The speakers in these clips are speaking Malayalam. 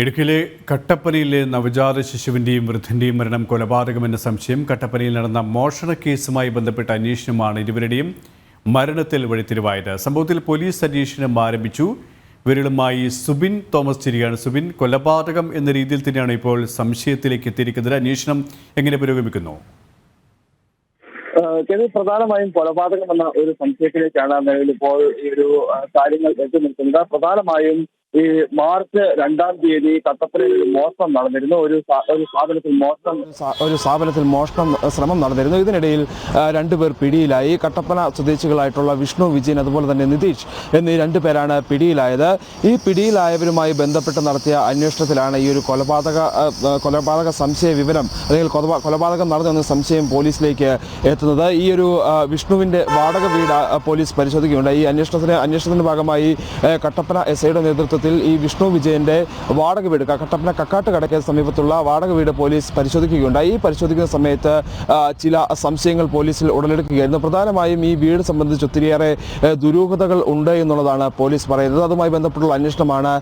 ഇടുക്കിയിലെ കട്ടപ്പനയിലെ നവജാത ശിശുവിന്റെയും വൃദ്ധന്റെയും മരണം കൊലപാതകമെന്ന സംശയം കട്ടപ്പനയിൽ നടന്ന മോഷണ കേസുമായി ബന്ധപ്പെട്ട അന്വേഷണമാണ് ഇരുവരുടെയും മരണത്തിൽ വഴിത്തിരിവായത്. സംഭവത്തിൽ പോലീസ് അന്വേഷണം ആരംഭിച്ചു. ഇവരുമായി സുബിൻ തോമസ് ചിരിയാണ് സുബിൻ കൊലപാതകം എന്ന രീതിയിൽ തന്നെയാണ് ഇപ്പോൾ സംശയത്തിലേക്ക് എത്തിയിരിക്കുന്നത്. അന്വേഷണം എങ്ങനെ പുരോഗമിക്കുന്നു? പ്രധാനമായും കൊലപാതകം എന്ന ഒരു സംശയത്തിലേക്കാണ് നിലവിൽ ഇപ്പോൾ ഈ ഒരു കാര്യങ്ങൾ എത്തി നിൽക്കുന്നത്. പ്രധാനമായും ഈ മാർച്ച് രണ്ടാം തീയതി കട്ടപ്പനയിൽ ഒരു മോഷണം നടന്നിരുന്നു. ഒരു ഒരു സ്ഥാപനത്തിൽ മോഷണം ഒരു സ്ഥാപനത്തിൽ മോഷണം ശ്രമം നടന്നിരുന്നു. ഇതിനിടയിൽ രണ്ടുപേർ പിടിയിലായി. കട്ടപ്പന സ്വദേശികളായിട്ടുള്ള വിഷ്ണു വിജയൻ അതുപോലെ തന്നെ നിതീഷ് എന്നീ രണ്ടുപേരാണ് പിടിയിലായത്. ഈ പിടിയിലായവരുമായി ബന്ധപ്പെട്ട് നടത്തിയ അന്വേഷണത്തിലാണ് ഈ ഒരു കൊലപാതക കൊലപാതക സംശയ വിവരം അല്ലെങ്കിൽ കൊലപാതകം നടന്നെന്ന സംശയം പോലീസിലേക്ക് എത്തുന്നത്. ഈ ഒരു വിഷ്ണുവിന്റെ വാടക വീട് പോലീസ് പരിശോധിക്കുകയുണ്ട് ഈ അന്വേഷണത്തിന് അന്വേഷണത്തിന്റെ ഭാഗമായി കട്ടപ്പന എസ് ഐയുടെ നേതൃത്വത്തിൽ ഈ വിഷ്ണു വിജയന്റെ വാടക വീട് കട്ടപ്പന കക്കാട്ട് കടയ്ക്ക് സമീപത്തുള്ള വാടക വീട് പോലീസ് പരിശോധിക്കുകയുണ്ടായി. ഈ പരിശോധിക്കുന്ന സമയത്ത് ചില സംശയങ്ങൾ പോലീസിൽ ഉടലെടുക്കുകയായിരുന്നു. പ്രധാനമായും ഈ വീട് സംബന്ധിച്ച് ഒത്തിരിയേറെ ദുരൂഹതകൾ ഉണ്ട് എന്നുള്ളതാണ് പോലീസ് പറയുന്നത്. അതുമായി ബന്ധപ്പെട്ടുള്ള അന്വേഷണമാണ്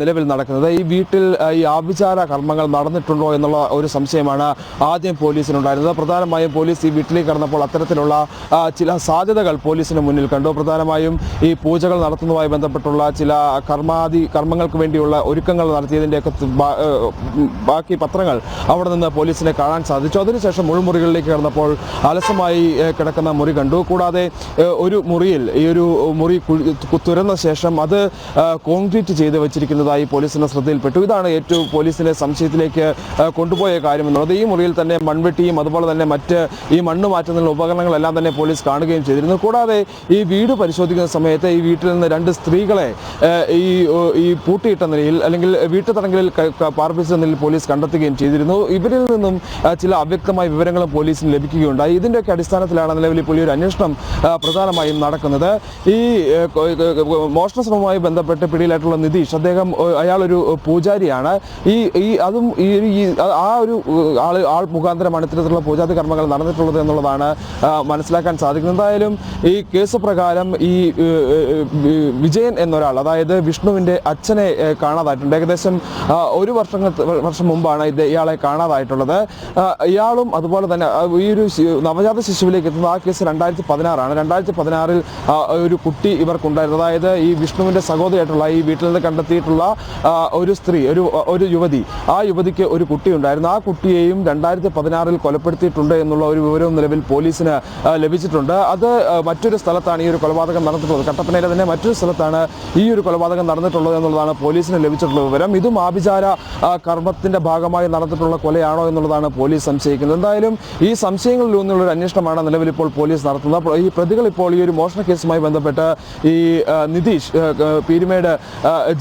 നിലവിൽ നടക്കുന്നത്. ഈ വീട്ടിൽ ഈ ആഭിചാര കർമ്മങ്ങൾ നടന്നിട്ടുണ്ടോ എന്നുള്ള ഒരു സംശയമാണ് ആദ്യം പോലീസിനുണ്ടായിരുന്നത്. പ്രധാനമായും പോലീസ് ഈ വീട്ടിലേക്ക് കടന്നപ്പോൾ അത്തരത്തിലുള്ള ചില സാധ്യതകൾ പോലീസിന് മുന്നിൽ കണ്ടു. പ്രധാനമായും ഈ പൂജകൾ നടത്തുന്നതുമായി ബന്ധപ്പെട്ടുള്ള ചില കർമാദി കർമ്മങ്ങൾക്ക് വേണ്ടിയുള്ള ഒരുക്കങ്ങൾ നടത്തിയതിന്റെയൊക്കെ ബാക്കി പത്രങ്ങൾ അവിടെ നിന്ന് പോലീസിനെ കാണാൻ സാധിച്ചു. അതിനുശേഷം മുഴുമുറികളിലേക്ക് കടന്നപ്പോൾ അലസമായി കിടക്കുന്ന മുറി കണ്ടു. കൂടാതെ ഒരു മുറിയിൽ ഈ ഒരു മുറി തുരന്ന ശേഷം അത് കോൺക്രീറ്റ് ചെയ്ത് വെച്ചിരിക്കുന്നതായി പോലീസിന്റെ ശ്രദ്ധയിൽപ്പെട്ടു. ഇതാണ് ഏറ്റവും പോലീസിനെ സംശയത്തിലേക്ക് കൊണ്ടുപോയ കാര്യം എന്നുള്ളത് ഈ മുറിയിൽ തന്നെ മൺവെട്ടിയും അതുപോലെ തന്നെ മറ്റ് ഈ മണ്ണ് മാറ്റുന്ന ഉപകരണങ്ങളെല്ലാം തന്നെ പോലീസ് കാണുകയും ചെയ്തിരുന്നു. കൂടാതെ ഈ വീട് പരിശോധിക്കുന്ന സമയത്ത് ഈ വീട്ടിൽ നിന്ന് രണ്ട് സ്ത്രീകളെ ഈ ഈ പൂട്ടിയിട്ട നിലയിൽ അല്ലെങ്കിൽ വീട്ടുതടങ്കലിൽ ക- ക- പാർപ്പിച്ച നിലയിൽ പോലീസ് കണ്ടെത്തുകയും ചെയ്തിരുന്നു. ഇവരിൽ നിന്നും ചില അവ്യക്തമായ വിവരങ്ങളും പോലീസിന് ലഭിക്കുകയുണ്ടായി. ഇതിന്റെയൊക്കെ അടിസ്ഥാനത്തിലാണ് നിലവിൽ ഇപ്പോൾ ഈ ഒരു അന്വേഷണം പ്രധാനമായും നടക്കുന്നത്. ഈ മോഷണ ശ്രമവുമായി ബന്ധപ്പെട്ട് പിടിയിലായിട്ടുള്ള നിതീഷ് അദ്ദേഹം അയാളൊരു പൂജാരിയാണ്. ഈ ഈ അതും ഈ ആ- ഒരു ആൾ ആൾ മുഖാന്തരമാണ് ഇത്തരത്തിലുള്ള പൂജാതി കർമ്മങ്ങൾ നടന്നിട്ടുള്ളത് എന്നുള്ളതാണ് മനസ്സിലാക്കാൻ സാധിക്കുന്നത്. എന്തായാലും ഈ കേസ് പ്രകാരം ഈ വിജയൻ എന്നൊരാൾ അതായത് വിഷ്ണുവിന്റെ അച്ഛനെ കാണാതായിട്ടുണ്ട്. ഏകദേശം ഒരു വർഷം വർഷം മുമ്പാണ് ഇത് ഇയാളെ കാണാതായിട്ടുള്ളത്. ഇയാളും അതുപോലെ തന്നെ ഈ ഒരു നവജാത ശിശുവിലേക്ക് എത്തുന്ന ആ കേസ് രണ്ടായിരത്തി പതിനാറാണ് രണ്ടായിരത്തി പതിനാറിൽ ഒരു കുട്ടി ഇവർക്കുണ്ടായിരുന്നു. അതായത് ഈ വിഷ്ണുവിന്റെ സഹോദരിയായിട്ടുള്ള ഈ വീട്ടിൽ നിന്ന് കണ്ടെത്തിയിട്ടുള്ള ഒരു സ്ത്രീ ഒരു ഒരു യുവതി. ആ യുവതിക്ക് ഒരു കുട്ടി ഉണ്ടായിരുന്നു. ആ കുട്ടിയെയും രണ്ടായിരത്തി പതിനാറിൽ കൊലപ്പെടുത്തിയിട്ടുണ്ട് എന്നുള്ള ഒരു വിവരവും നിലവിൽ പോലീസിന് ലഭിച്ചിട്ടുണ്ട്. അത് മറ്റൊരു സ്ഥലത്താണ് ഈ ഒരു കൊലപാതകം നടന്നിട്ടുള്ളത്. കട്ടപ്പനയിലെ തന്നെ മറ്റൊരു സ്ഥലത്താണ് ഈ ഒരു കൊലപാതകം നടന്നിട്ടുള്ളത്. എന്നുള്ളതാണ് പോലീസിന് ലഭിച്ചിട്ടുള്ള വിവരം. ഇതും ആഭിചാര കർമ്മത്തിന്റെ ഭാഗമായി നടന്നിട്ടുള്ള കൊലയാണോ എന്നുള്ളതാണ് പോലീസ് സംശയിക്കുന്നത്. എന്തായാലും ഈ സംശയങ്ങളിൽ നിന്നുള്ള ഒരു അന്വേഷണമാണ് നിലവിൽ ഇപ്പോൾ പോലീസ് നടത്തുന്നത്. ഈ പ്രതികൾ ഇപ്പോൾ ഈ ഒരു മോഷണ കേസുമായി ബന്ധപ്പെട്ട് ഈ നിതീഷ് പീരുമേട്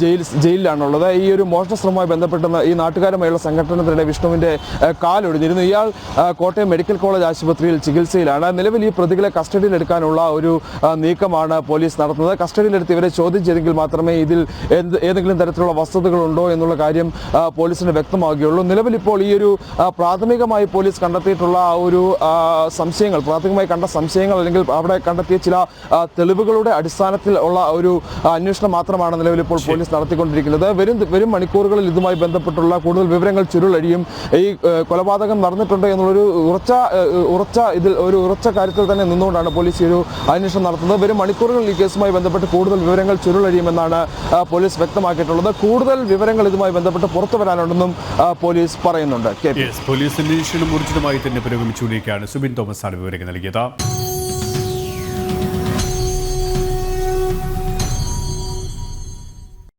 ജയിൽ ജയിലിലാണുള്ളത്. ഈ ഒരു മോഷണ ശ്രമവുമായി ബന്ധപ്പെട്ട് ഈ നാട്ടുകാരുമായുള്ള സംഘടനത്തിനിടെ വിഷ്ണുവിന്റെ കാലൊടിഞ്ഞിരുന്നു. ഇയാൾ കോട്ടയം മെഡിക്കൽ കോളേജ് ആശുപത്രിയിൽ ചികിത്സയിലാണ്. നിലവിൽ ഈ പ്രതികളെ കസ്റ്റഡിയിൽ എടുക്കാനുള്ള ഒരു നീക്കമാണ് പോലീസ് നടത്തുന്നത്. കസ്റ്റഡിയിലെടുത്ത് ഇവരെ ചോദ്യം ചെയ്തെങ്കിൽ മാത്രമേ ഇതിൽ എന്ത് ഏതെങ്കിലും തരത്തിലുള്ള വസ്തുതകളുണ്ടോ എന്നുള്ള കാര്യം പോലീസിന് വ്യക്തമാകുകയുള്ളൂ നിലവിൽ ഇപ്പോൾ ഈ ഒരു പ്രാഥമികമായി പോലീസ് കണ്ടെത്തിയിട്ടുള്ള ആ ഒരു സംശയങ്ങൾ പ്രാഥമികമായി കണ്ട സംശയങ്ങൾ അല്ലെങ്കിൽ അവിടെ കണ്ടെത്തിയ ചില തെളിവുകളുടെ അടിസ്ഥാനത്തിൽ ഉള്ള ഒരു അന്വേഷണം മാത്രമാണ് നിലവിൽ ഇപ്പോൾ പോലീസ് നടത്തിക്കൊണ്ടിരിക്കുന്നത്. വരും വരും മണിക്കൂറുകളിൽ ഇതുമായി ബന്ധപ്പെട്ടുള്ള കൂടുതൽ വിവരങ്ങൾ ചുരുളഴിയും ഈ കൊലപാതകം നടന്നിട്ടുണ്ട് എന്നുള്ളൊരു ഉറച്ച ഉറച്ച ഇതിൽ ഒരു ഉറച്ച കാര്യത്തിൽ തന്നെ നിന്നുകൊണ്ടാണ് പോലീസ് ഈ ഒരു അന്വേഷണം നടത്തുന്നത്. വരും മണിക്കൂറുകളിൽ ഈ കേസുമായി ബന്ധപ്പെട്ട് കൂടുതൽ വിവരങ്ങൾ ചുരുളഴിയുമെന്നാണ് ആ, പോലീസ് വ്യക്തമാക്കിയിട്ടുള്ളത്. കൂടുതൽ വിവരങ്ങൾ ഇതുമായി ബന്ധപ്പെട്ട് പുറത്തു വരാനുണ്ടെന്നും പോലീസ് പറയുന്നുണ്ട്. പോലീസ് അന്വേഷണം ഊർജിതമായി തന്നെ പുരോഗമിച്ചുകൊണ്ടിരിക്കുകയാണ്. സുബിൻ തോമസ് ആണ് വിവരങ്ങൾ നൽകിയത്.